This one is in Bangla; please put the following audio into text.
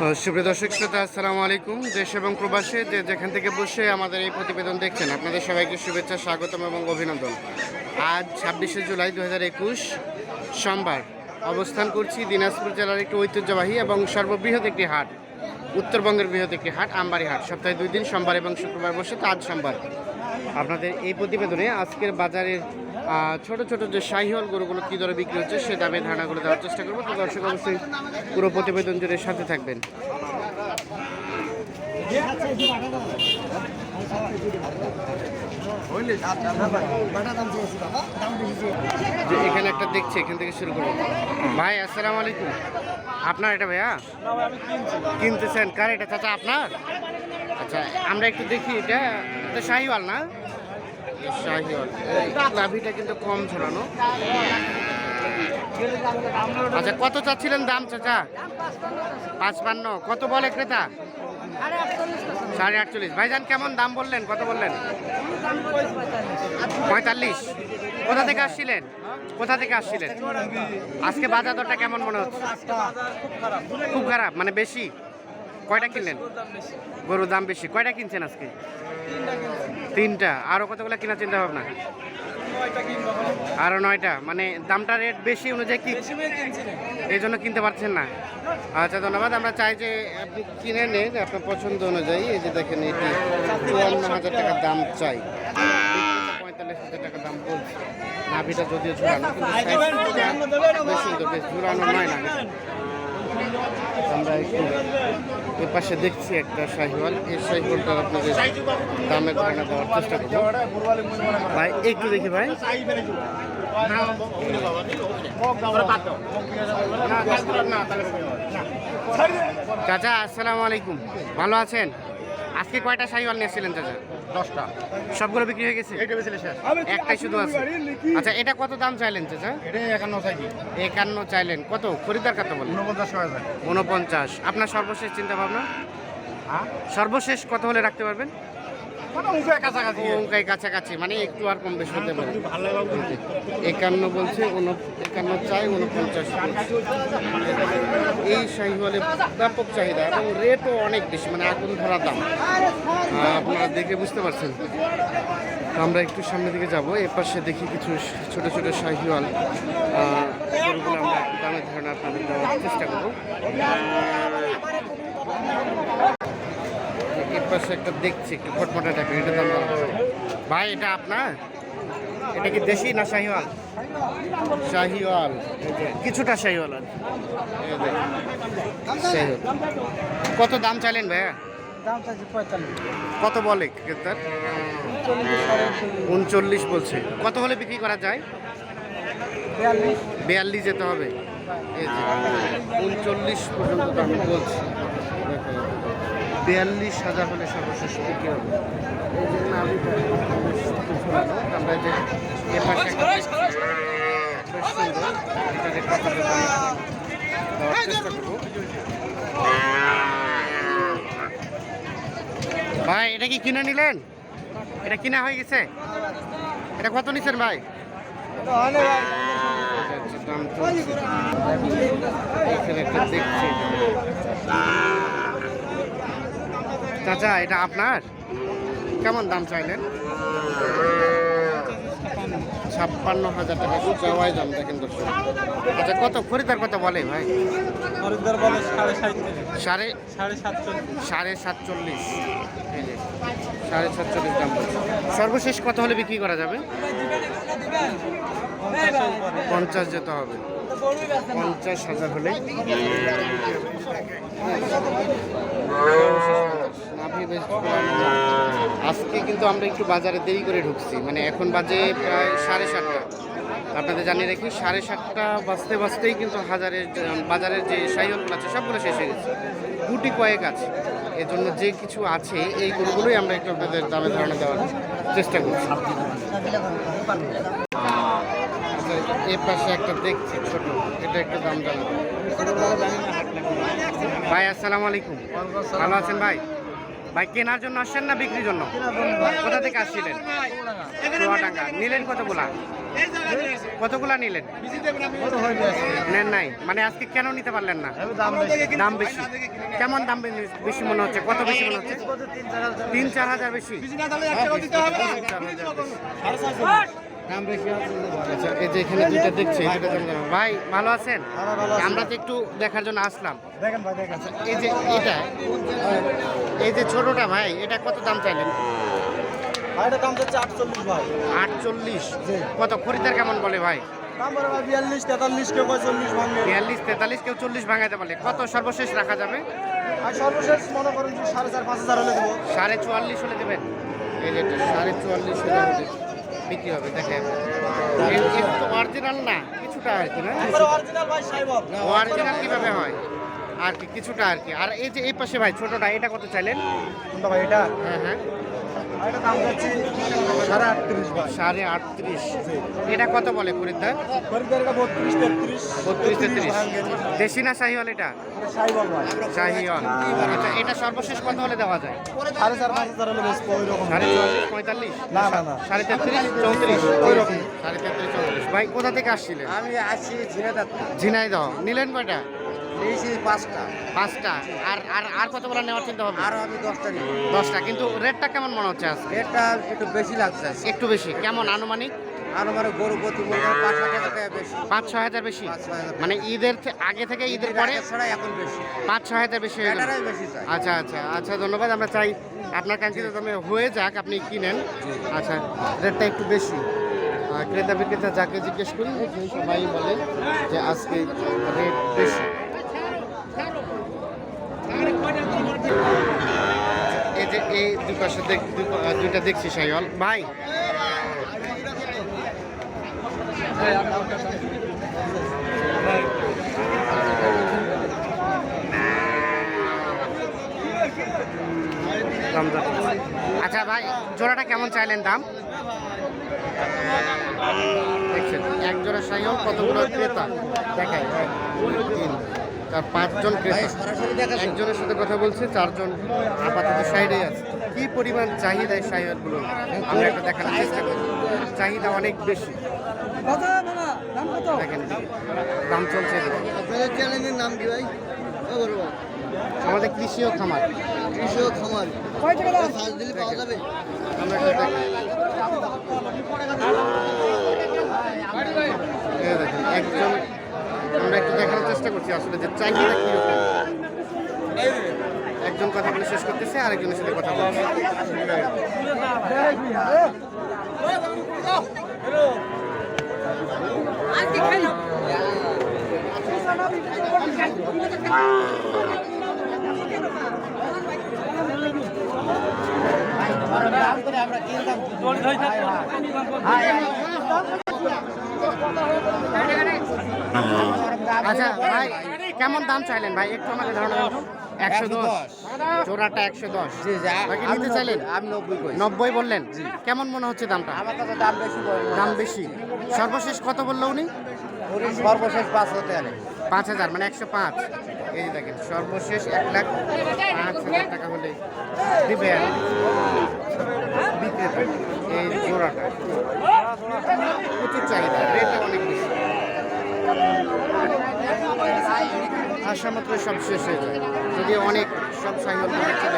সুপ্রিয় দর্শক, শ্রোতা, আসসালামু আলাইকুম। দেশ এবং প্রবাসে যে যেখান থেকে বসে আমাদের এই প্রতিবেদন দেখছেন, আপনাদের সবাইকে শুভেচ্ছা, স্বাগতম এবং অভিনন্দন। আজ ছাব্বিশে জুলাই দু হাজার একুশ, সোমবার। অবস্থান করছি দিনাজপুর জেলার একটি ঐতিহ্যবাহী এবং সর্ববৃহৎ একটি হাট, উত্তরবঙ্গের বৃহৎ একটি হাট, আমবাড়ি হাট। সপ্তাহে দুই দিন, সোমবার এবং শুক্রবার বসে তো আজ সোমবার। আপনাদের এই প্রতিবেদনে আজকের বাজারের ছোট ছোট যে শাহিওয়াল গরুগুলো কী দরে বিক্রি হচ্ছে, সে দামে ধারণাগুলো দেওয়ার চেষ্টা করব। তো দর্শক, অবশ্যই পুরো প্রতিবেদন জুড়ে সাথে থাকবেন। যে এখানে একটা দেখছি, এখান থেকে শুরু করব। ভাই, আসসালামু আলাইকুম। আপনার এটা ভাইয়া? কিনতেছেন। কার এটা? চাচা, আপনার? আচ্ছা আমরা একটু দেখি, এটা শাহিওয়াল না? কিন্তু কম ঝোলানো আচ্ছা কত চাচ্ছিলেন দাম চাচা? পাঁচপান্ন। কত বলে ক্রেতা? সাড়ে আটচল্লিশ। ভাইজান, কেমন দাম বললেন? কত বললেন? পঁয়তাল্লিশ। কোথা থেকে আসছিলেন? কোথা থেকে আসছিলেন? আজকে বাজার দরটা কেমন মনে হচ্ছে? খুব খারাপ। মানে বেশি? কয়টা কিনলেন? গরুর দাম বেশি। কয়টা কিনছেন আজকে? তিনটা আরও কতগুলো কেনার চিন্তা ভাবনা? আরও নয়টা। মানে দামটা রেট বেশি অনুযায়ী কি? এই জন্য কিনতে পারছেন না। আচ্ছা ধন্যবাদ। আমরা চাই যে আপনি কিনে নেন আপনার পছন্দ অনুযায়ী। এই যে দেখেন এটি চুয়ান্ন হাজার টাকার দাম চাই। পঁয়তাল্লিশ হাজার টাকার দাম বলছে। নাভিটা যদিও ঝুলানো কিন্তু বেশ সুন্দর বেশ ঝুলানো নয় না আমরা একটু এর পাশে দেখছি একটা শাহিওয়াল। এই শাহিওয়ালটা আপনাদের দামের ধারণা দেওয়ার চেষ্টা করব। ভাই, একটু দেখি ভাই। চাচা, আসসালামু আলাইকুম। ভালো আছেন? আজকে কয়টা শাহিওয়াল নিয়েছিলেন চাচা? দশটা। সবগুলো বিক্রি হয়ে গেছে? এইটা বেশি শেষ। একটাই শুধু আছে। আচ্ছা এটা কত দাম চাইলেন চাচা? এটা একান্ন সাইজি একান্ন চাইলেন। কত? খরিদার কত বলেন ঊনপঞ্চাশ উনপঞ্চাশ। আপনার সর্বশেষ চিন্তা ভাবনা হ্যাঁ? সর্বশেষ কত হলে রাখতে পারবেন? মানে উঁচু কাছাকাছি। অঙ্কায় কাছাকাছি। মানে একটু আর কম বেশি হতে পারে। একান্ন বলছে উন- একান্ন চাই উনপঞ্চাশ বলছে। এই শাহিওয়ালে ব্যাপক চাহিদা এবং রেটও অনেক বেশি মানে আগুন ধরা দাম। আপনারা দেখে বুঝতে পারছেন। আমরা একটু সামনের দিকে যাব এর পাশে দেখি কিছু ছোট ছোট শাহিওয়াল আমরা দামের ধারণা আপনাদের দেওয়ার চেষ্টা করব। এর পাশে একটা দেখছি, একটু ফটফটা টাইপের, এটা দাম ভাই, এটা আপনার? এটা কি দেশি না শাহিওয়াল? শাহিওয়াল। কিছুটা শাহিওয়াল আর। কত দাম চাইলেন ভাইয়া? কত বলে ক্রেতার? উনচল্লিশ বলছে। কত হলে বিক্রি করা যায়? বিয়াল্লিশ। যেতে হবে। উনচল্লিশ পর্যন্ত দাম বলছে। বিয়াল্লিশ হাজার হলে সর্বশেষ বিক্রি হবে। এই জন্য আমি। আমরা যে ভাই এটা কি কিনে নিলেন? এটা কিনা হয়ে গেছে? এটা কত নিচ্ছেন ভাই? এখানে একটা দেখছি। চাচা এটা আপনার? কেমন দাম চাইলেন? ছাপ্পান্ন হাজার টাকা চাওয়াই দাম দেখেন দর্শক। আচ্ছা কত? খরিদার কত বলে ভাই? হরিদ্বার বলে সাড়ে সাড়ে? সাড়ে সাতচল্লিশ সাড়ে সাতচল্লিশ। সাড়ে সাতচল্লিশ দাম বলছে। সর্বশেষ কত হলে বিক্রি করা যাবে? পঞ্চাশ যেতে হবে। পঞ্চাশ হাজার হলে। বেশ আজকে কিন্তু আমরা একটু বাজারে দেরি করে ঢুকছি। মানে এখন বাজে প্রায় সাড়ে সাতটা। আপনাদের জানিয়ে রাখি, সাড়ে সাতটা বাজতে বাজতেই কিন্তু হাজারের বাজারের যে সাইহলগুলো আছে, সবগুলো শেষ হয়ে গেছে। গুটি কয়েক আছে। এজন্য যে কিছু আছে, এই গরুগুলোই আমরা একটু আপনাদের দামে ধারণা দেওয়ার চেষ্টা করছি। আচ্ছা এর পাশে একটা দেখছি ছোট, এটা একটু দাম জানাব। ভাই, আসসালামু আলাইকুম। ভালো আছেন ভাই? ভাই কেনার জন্য আসছেন না বিক্রির জন্য? কোথা থেকে আসছিলেন? চুয়াডাঙ্গা নিলেন কতগুলা? কতগুলা নিলেন? নেন নাই? মানে আজকে কেন নিতে পারলেন না? দাম বেশি। কেমন দাম বেশি মনে হচ্ছে? কত বেশি মনে হচ্ছে? তিন চার হাজার বেশি। আচ্ছা এই যে এখানে দুইটা দেখছি। ভাই ভালো আছেন? আমরা তো একটু দেখার জন্য আসলাম। দেখেন ভাই দেখেন। এই যে এটা এই যে ছোটটা ভাই এটা কত দাম চাইলেন? ভাই দাম হচ্ছে আটচল্লিশ ভাই। আটচল্লিশ? কত খরিদার কেমন বলে ভাই? বিয়াল্লিশ তেতাল্লিশ কেউ ভাঙবে বিয়াল্লিশ তেতাল্লিশ কেউ চল্লিশ ভাঙাইতে পারলে। কত সর্বশেষ রাখা যাবে? আর সর্বশেষ মনে করেন সাড়ে চার পাঁচ হাজার হলে দেবো। সাড়ে চুয়াল্লিশ হলে দেবেন। এই যে সাড়ে চুয়াল্লিশ হলে। বিক্রি হবে দেখেন। তো অরিজিনাল না কিছুটা আর কি না? অরিজিনাল কীভাবে হয়? আর কি কিছুটা আর কি। আর এই যে এই পাশে ভাই ছোটটা এটা কত চাইলেন? কোনটা ভাই এটা? হ্যাঁ হ্যাঁ। আর এটা দাম যাচ্ছে সাড়ে আটত্রিশ ভাই। সাড়ে আটত্রিশ। এটা কত বলে খরিদ্দার? খরিদ্দার বত্রিশ তেত্রিশ। বত্রিশ তেত্রিশ। দেশি না শাহিওয়াল এটা? শাহিওয়াল আচ্ছা এটা সর্বশেষ কত হলে দেওয়া যায়? সাড়ে চার পাঁচ হাজার হলে বেশি ওই রকম। সাড়ে চুয়াল্লিশ পঁয়তাল্লিশ? না না না। সাড়ে তেত্রিশ চৌত্রিশ? ওই রকম। সাড়ে তেত্রিশ চৌত্রিশ। ভাই কোথা থেকে আসছিলেন? আমি আছি ঝিনাদার ঝিনাইদহ। নিলেন কয়টা? নিয়েছি পাঁচটা। পাঁচটা। আর আর আর কতগুলো নেওয়ার চিন্তা ভাবনা? আরও আমি দশটা নিই দশটা কিন্তু রেটটা কেমন মনে হচ্ছে আজকে? রেটটা একটু বেশি লাগছে একটু বেশি। কেমন আনুমানিক? গরু প্রতি পাঁচ হাজার টাকা বেশি। পাঁচ ছয় হাজার বেশি? মানে ঈদের আগে থেকে ঈদের পরে? ছাড়া এখন বেশি। পাঁচ ছয় হাজার বেশি আচ্ছা আচ্ছা আচ্ছা ধন্যবাদ। আমরা চাই আপনার কাঙ্ক্ষিত দামে হয়ে যাক আপনি কিনেন। আচ্ছা রেটটা একটু বেশি। ক্রেতা বিক্রেতা যাকে জিজ্ঞেস করি সবাই বলে যে আজকে রেট বেশি এই যে এই দুই পাশে দুইটা দেখছি সাইওয়াল। ভাই। আচ্ছা ভাই জোড়াটা কেমন চাইলেন দাম? এক জোড়া সাইকেল কতগুলো ক্রেতা? দেখাই। এক, তিন। চার পাঁচজন ক্রেতা। একজনের সাথে কথা বলছে চারজন আপাতত সাইডে আছে। কি পরিমাণ চাহিদা এই সাইকেলগুলো আমরা একটা দেখানোর চেষ্টা করি। চাহিদা অনেক বেশি। দেখেন দাম চলছে। আপনাদের চ্যানেলের নাম কি ভাই? আমাদের কৃষি ও খামার। খামার। দাম? সাজ দিলে পাওয়া যাবে? আমরা একটা দেখেন, একজন, আমরা একটু দেখানোর চেষ্টা করছি আসলে যে চাহিদা কীরকম একজন কথা বলে শেষ করতেছে, আরেকজনের সাথে কথা বলছে। আচ্ছা ভাই কেমন দাম চাইলেন? ভাই একটু আমাকে ধারণা একশো দশ। জোড়াটা একশো দশ। জি নিতে চাইলেন? আমি নব্বই নব্বই বললেন? কেমন মনে হচ্ছে দামটা? আমার কাছে দাম বেশি দাম বেশি। সর্বশেষ কত বলল উনি? সর্বশেষ পাঁচ হতে পাঁচ হাজার মানে একশো পাঁচ। এই দেখেন সর্বশেষ এক লাখ পাঁচ হাজার টাকা হলে দিবেন বিক্রেতা এই জোড়াটা প্রচুর চাহিদা রেটটা অনেক বেশি আসা মাত্র সব শেষ হয়ে যায়। যদি অনেক সব সাইকেল গেছে